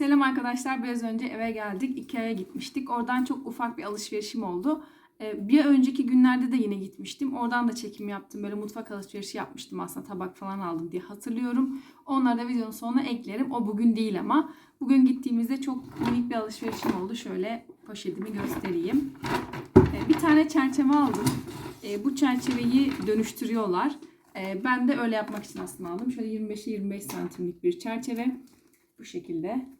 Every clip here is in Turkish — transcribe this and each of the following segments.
Selam arkadaşlar. Biraz önce eve geldik. Ikea'ya gitmiştik. Oradan çok ufak bir alışverişim oldu. Ee, Bir önceki günlerde de yine gitmiştim. Oradan da çekim yaptım. Böyle mutfak alışverişi yapmıştım aslında. Tabak falan aldım diye hatırlıyorum. Onları da videonun sonuna eklerim. O bugün değil ama. Bugün gittiğimizde çok minik bir alışverişim oldu. Şöyle poşetimi göstereyim. Ee, Bir tane çerçeve aldım. Ee, Bu çerçeveyi dönüştürüyorlar. Ben de öyle yapmak için aslında aldım. Şöyle 25'e 25 santimlik bir çerçeve. Bu şekilde.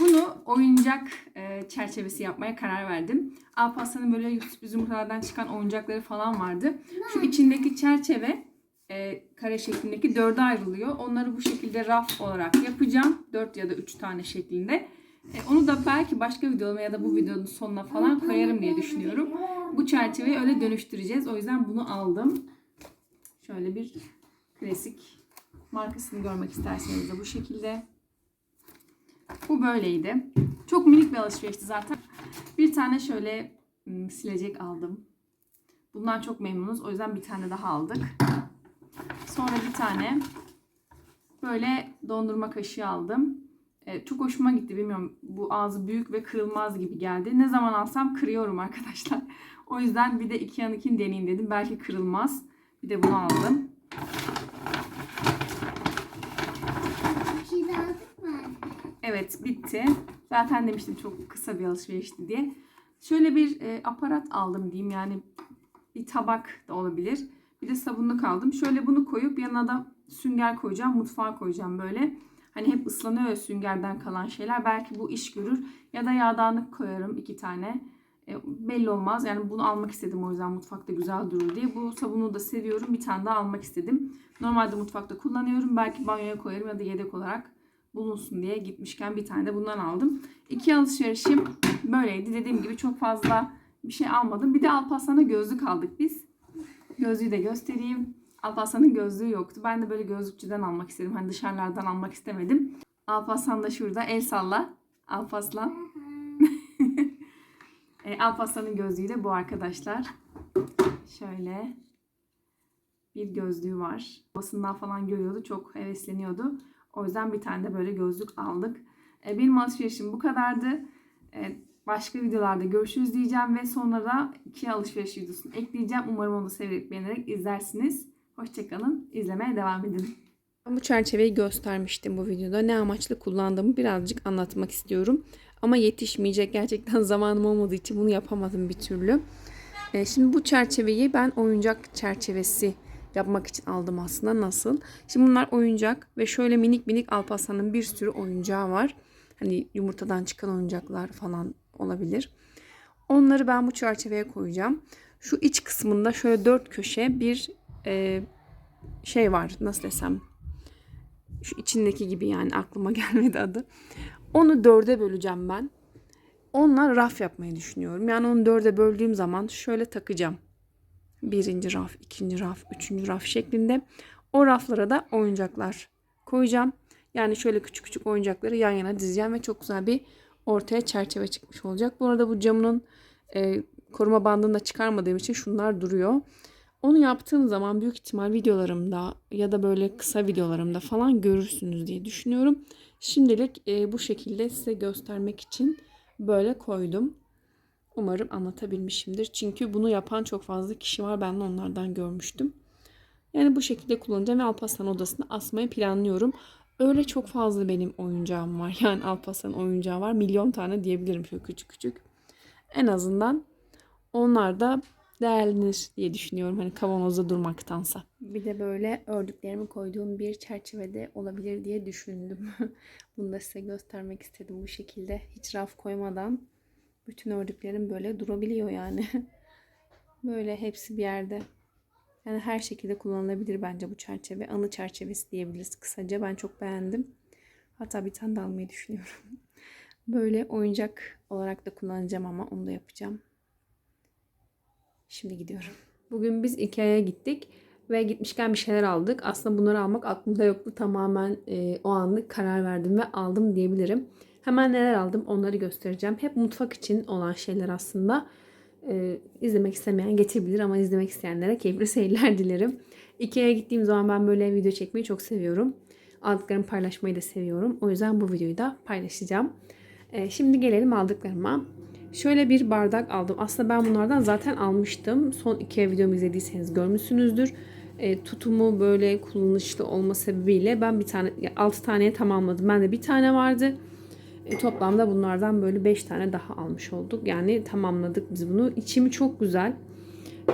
Bunu oyuncak e, çerçevesi yapmaya karar verdim. Alparslan'ın böyle sürpriz yumurtalardan çıkan oyuncakları falan vardı. Şu içindeki çerçeve e, kare şeklindeki dörde ayrılıyor. Onları bu şekilde raf olarak yapacağım. Dört ya da üç tane şeklinde. E, onu da belki başka videoma ya da bu videonun sonuna falan koyarım diye düşünüyorum. Bu çerçeveyi öyle dönüştüreceğiz. O yüzden bunu aldım. Şöyle bir klasik markasını görmek isterseniz de bu şekilde. Bu böyleydi. Çok minik bir alışverişti zaten. Bir tane şöyle ım, silecek aldım. Bundan çok memnunuz. O yüzden bir tane daha aldık. Sonra bir tane böyle dondurma kaşığı aldım. E, çok hoşuma gitti. Bilmiyorum bu ağzı büyük ve kırılmaz gibi geldi. Ne zaman alsam kırıyorum arkadaşlar. O yüzden bir de iki yanıkini deneyeyim dedim. Belki kırılmaz. Bir de bunu aldım. Bir şey daha aldık mı? Evet bitti. Zaten demiştim çok kısa bir alışverişti diye. Şöyle bir e, aparat aldım diyeyim yani bir tabak da olabilir. Bir de sabunluk aldım. Şöyle bunu koyup yanına da sünger koyacağım. Mutfağa koyacağım böyle. Hani hep ıslanıyor süngerden kalan şeyler. Belki bu iş görür. Ya da yağdanlık koyarım iki tane. E, belli olmaz. Yani bunu almak istedim o yüzden mutfakta güzel durur diye. Bu sabunu da seviyorum. Bir tane daha almak istedim. Normalde mutfakta kullanıyorum. Belki banyoya koyarım ya da yedek olarak bulunsun diye gitmişken bir tane de bundan aldım. İki alışverişim böyleydi. Dediğim gibi çok fazla bir şey almadım. Bir de Alparslan'a gözlük aldık biz. Gözlüğü de göstereyim. Alparslan'ın gözlüğü yoktu. Ben de böyle gözlükçüden almak istedim. Hani dışarılardan almak istemedim. Alparslan da şurada. El salla. Alparslan. e, Alparslan'ın gözlüğü de bu arkadaşlar. Şöyle bir gözlüğü var. Basından falan görüyordu. Çok hevesleniyordu. O yüzden bir tane de böyle gözlük aldık. E, benim alışverişim bu kadardı. E, başka videolarda görüşürüz diyeceğim ve sonra da iki alışveriş videosunu ekleyeceğim. Umarım onu severek beğenerek izlersiniz. Hoşçakalın. İzlemeye devam edin. Bu çerçeveyi göstermiştim bu videoda. Ne amaçlı kullandığımı birazcık anlatmak istiyorum. Ama yetişmeyecek. Gerçekten zamanım olmadığı için bunu yapamadım bir türlü. E, şimdi bu çerçeveyi ben oyuncak çerçevesi yapmak için aldım aslında. Nasıl? Şimdi bunlar oyuncak ve şöyle minik minik Alparslan'ın bir sürü oyuncağı var. Hani yumurtadan çıkan oyuncaklar falan olabilir. Onları ben bu çerçeveye koyacağım. Şu iç kısmında şöyle dört köşe bir e, şey var. Nasıl desem? Şu içindeki gibi yani aklıma gelmedi adı. Onu dörde böleceğim ben. Onunla raf yapmayı düşünüyorum. Yani onu dörde böldüğüm zaman şöyle takacağım birinci raf, ikinci raf, üçüncü raf şeklinde. O raflara da oyuncaklar koyacağım. Yani şöyle küçük küçük oyuncakları yan yana dizeceğim ve çok güzel bir ortaya çerçeve çıkmış olacak. Bu arada bu camının e, koruma bandını da çıkarmadığım için şunlar duruyor. Onu yaptığım zaman büyük ihtimal videolarımda ya da böyle kısa videolarımda falan görürsünüz diye düşünüyorum. Şimdilik e, bu şekilde size göstermek için böyle koydum. Umarım anlatabilmişimdir. Çünkü bunu yapan çok fazla kişi var. Ben de onlardan görmüştüm. Yani bu şekilde kullanacağım ve Alparslan odasına asmayı planlıyorum. Öyle çok fazla benim oyuncağım var. Yani Alparslan oyuncağı var. Milyon tane diyebilirim şöyle küçük küçük. En azından onlar da değerlenir diye düşünüyorum. Hani kavanozda durmaktansa. Bir de böyle ördüklerimi koyduğum bir çerçevede olabilir diye düşündüm. Bunu da size göstermek istedim bu şekilde. Hiç raf koymadan bütün ördüklerim böyle durabiliyor yani. böyle hepsi bir yerde. Yani her şekilde kullanılabilir bence bu çerçeve. Anı çerçevesi diyebiliriz kısaca. Ben çok beğendim. Hatta bir tane de almayı düşünüyorum. Böyle oyuncak olarak da kullanacağım ama onu da yapacağım. Şimdi gidiyorum. Bugün biz Ikea'ya gittik ve gitmişken bir şeyler aldık. Aslında bunları almak aklımda yoktu. Tamamen e, o anlık karar verdim ve aldım diyebilirim. Hemen neler aldım onları göstereceğim. Hep mutfak için olan şeyler aslında. Ee, izlemek istemeyen geçebilir ama izlemek isteyenlere keyifli seyirler dilerim. Ikea'ya gittiğim zaman ben böyle video çekmeyi çok seviyorum. Aldıklarımı paylaşmayı da seviyorum. O yüzden bu videoyu da paylaşacağım. Ee, şimdi gelelim aldıklarıma. Şöyle bir bardak aldım. Aslında ben bunlardan zaten almıştım. Son iki videomu izlediyseniz görmüşsünüzdür. E, tutumu böyle kullanışlı olma sebebiyle ben bir tane 6 taneye tamamladım. Bende bir tane vardı. E, toplamda bunlardan böyle 5 tane daha almış olduk. Yani tamamladık biz bunu. İçimi çok güzel.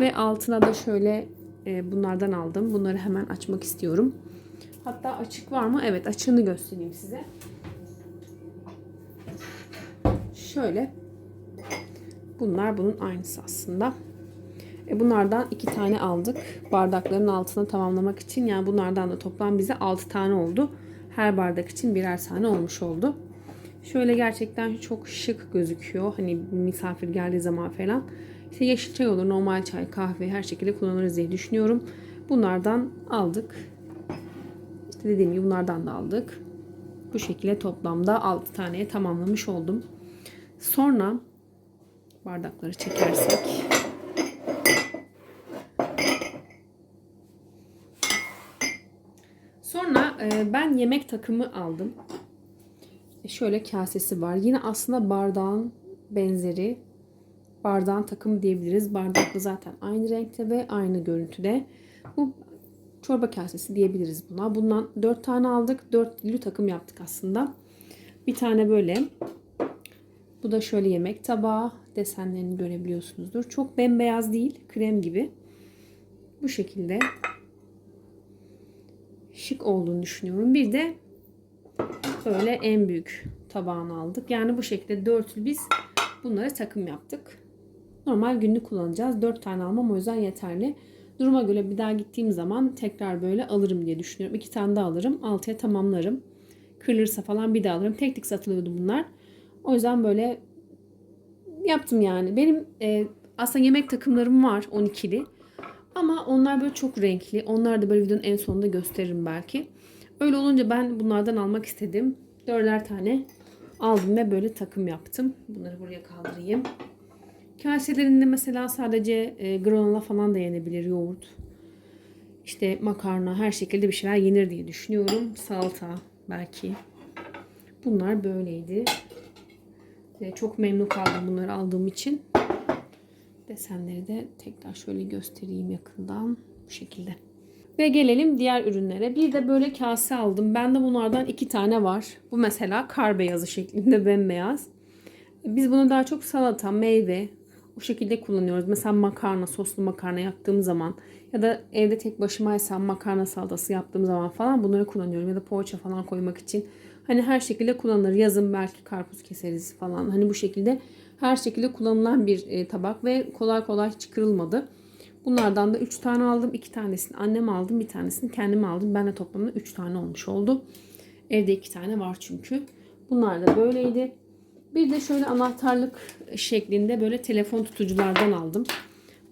Ve altına da şöyle e, bunlardan aldım. Bunları hemen açmak istiyorum. Hatta açık var mı? Evet açığını göstereyim size. Şöyle. Bunlar bunun aynısı aslında. E bunlardan iki tane aldık. Bardakların altına tamamlamak için. Yani bunlardan da toplam bize 6 tane oldu. Her bardak için birer tane olmuş oldu. Şöyle gerçekten çok şık gözüküyor. Hani misafir geldiği zaman falan. İşte yeşil çay olur, normal çay, kahve her şekilde kullanırız diye düşünüyorum. Bunlardan aldık. İşte dediğim gibi bunlardan da aldık. Bu şekilde toplamda 6 taneye tamamlamış oldum. Sonra bardakları çekersek Sonra e, ben yemek takımı aldım. E, şöyle kasesi var. Yine aslında bardağın benzeri. Bardağın takımı diyebiliriz. Bardakla zaten aynı renkte ve aynı görüntüde. Bu çorba kasesi diyebiliriz buna. Bundan 4 tane aldık. 4'lü takım yaptık aslında. Bir tane böyle. Bu da şöyle yemek tabağı. Desenlerini görebiliyorsunuzdur. Çok bembeyaz değil. Krem gibi. Bu şekilde şık olduğunu düşünüyorum. Bir de böyle en büyük tabağını aldık. Yani bu şekilde dörtlü biz bunları takım yaptık. Normal günlük kullanacağız. Dört tane almam o yüzden yeterli. Duruma göre bir daha gittiğim zaman tekrar böyle alırım diye düşünüyorum. İki tane daha alırım. Altıya tamamlarım. Kırılırsa falan bir daha alırım. Tek tek satılıyordu bunlar. O yüzden böyle yaptım yani. Benim e, aslında yemek takımlarım var 12'li. Ama onlar böyle çok renkli. Onlar da böyle videonun en sonunda gösteririm belki. Öyle olunca ben bunlardan almak istedim. Dörder tane aldım ve böyle takım yaptım. Bunları buraya kaldırayım. Kaselerinde mesela sadece e, granola falan da yenebilir. Yoğurt, işte makarna her şekilde bir şeyler yenir diye düşünüyorum. Salata belki. Bunlar böyleydi. E, çok memnun kaldım bunları aldığım için. Desenleri de tekrar şöyle göstereyim yakından. Bu şekilde. Ve gelelim diğer ürünlere. Bir de böyle kase aldım. Bende bunlardan iki tane var. Bu mesela kar beyazı şeklinde bembeyaz. Biz bunu daha çok salata, meyve o şekilde kullanıyoruz. Mesela makarna, soslu makarna yaptığım zaman ya da evde tek başımaysam makarna salatası yaptığım zaman falan bunları kullanıyorum. Ya da poğaça falan koymak için. Hani her şekilde kullanılır. Yazın belki karpuz keseriz falan. Hani bu şekilde her şekilde kullanılan bir e, tabak ve kolay kolay çıkarılmadı. Bunlardan da 3 tane aldım. 2 tanesini annem aldım. Bir tanesini kendim aldım. Ben de toplamda 3 tane olmuş oldu. Evde 2 tane var çünkü. Bunlar da böyleydi. Bir de şöyle anahtarlık şeklinde böyle telefon tutuculardan aldım.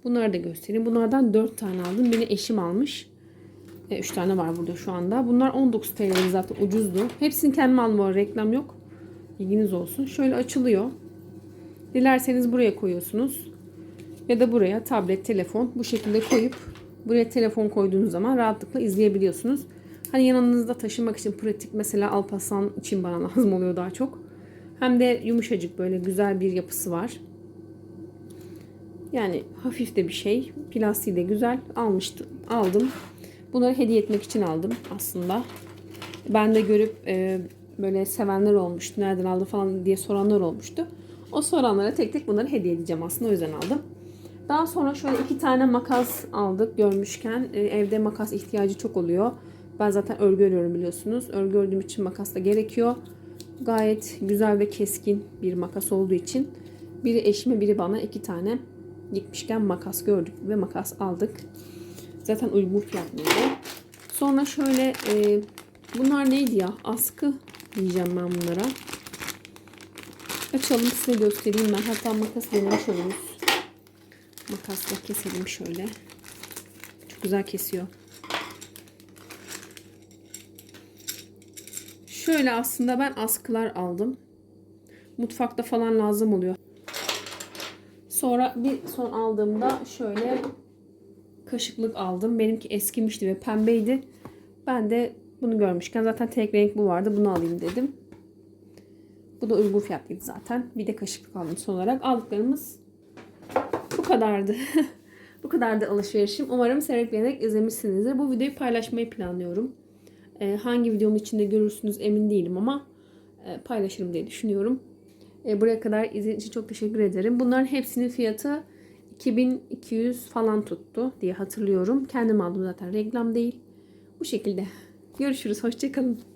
Bunları da göstereyim. Bunlardan 4 tane aldım. Beni eşim almış. 3 e, tane var burada şu anda. Bunlar 19 TL zaten ucuzdu. Hepsini kendim aldım. O reklam yok. Bilginiz olsun. Şöyle açılıyor. Dilerseniz buraya koyuyorsunuz. Ya da buraya tablet, telefon bu şekilde koyup buraya telefon koyduğunuz zaman rahatlıkla izleyebiliyorsunuz. Hani yanınızda taşımak için pratik mesela Alparslan için bana lazım oluyor daha çok. Hem de yumuşacık böyle güzel bir yapısı var. Yani hafif de bir şey. Plastiği de güzel. Almıştım. Aldım. Bunları hediye etmek için aldım aslında. Ben de görüp e, böyle sevenler olmuştu. Nereden aldı falan diye soranlar olmuştu. O soranlara tek tek bunları hediye edeceğim aslında. O yüzden aldım. Daha sonra şöyle iki tane makas aldık görmüşken. E, evde makas ihtiyacı çok oluyor. Ben zaten örgü örüyorum biliyorsunuz. Örgü ördüğüm için makas da gerekiyor. Gayet güzel ve keskin bir makas olduğu için biri eşime biri bana iki tane gitmişken makas gördük ve makas aldık. Zaten uygun fiyatlıydı. Sonra şöyle e, bunlar neydi ya? Askı diyeceğim ben bunlara. Açalım size göstereyim ben. Hatta makas denemiş oluruz. Makasla keselim şöyle. Çok güzel kesiyor. Şöyle aslında ben askılar aldım. Mutfakta falan lazım oluyor. Sonra bir son aldığımda şöyle kaşıklık aldım. Benimki eskimişti ve pembeydi. Ben de Bunu görmüşken zaten tek renk bu vardı. Bunu alayım dedim. Bu da uygun fiyatlıydı zaten. Bir de kaşıklık aldım son olarak. Aldıklarımız kadardı. bu kadardı alışverişim. Umarım severek beğenerek izlemişsinizdir. Bu videoyu paylaşmayı planlıyorum. Ee, hangi videonun içinde görürsünüz emin değilim ama e, paylaşırım diye düşünüyorum. E, buraya kadar izlediğiniz için çok teşekkür ederim. Bunların hepsinin fiyatı 2200 falan tuttu diye hatırlıyorum. Kendim aldım zaten reklam değil. Bu şekilde. Görüşürüz. Hoşçakalın.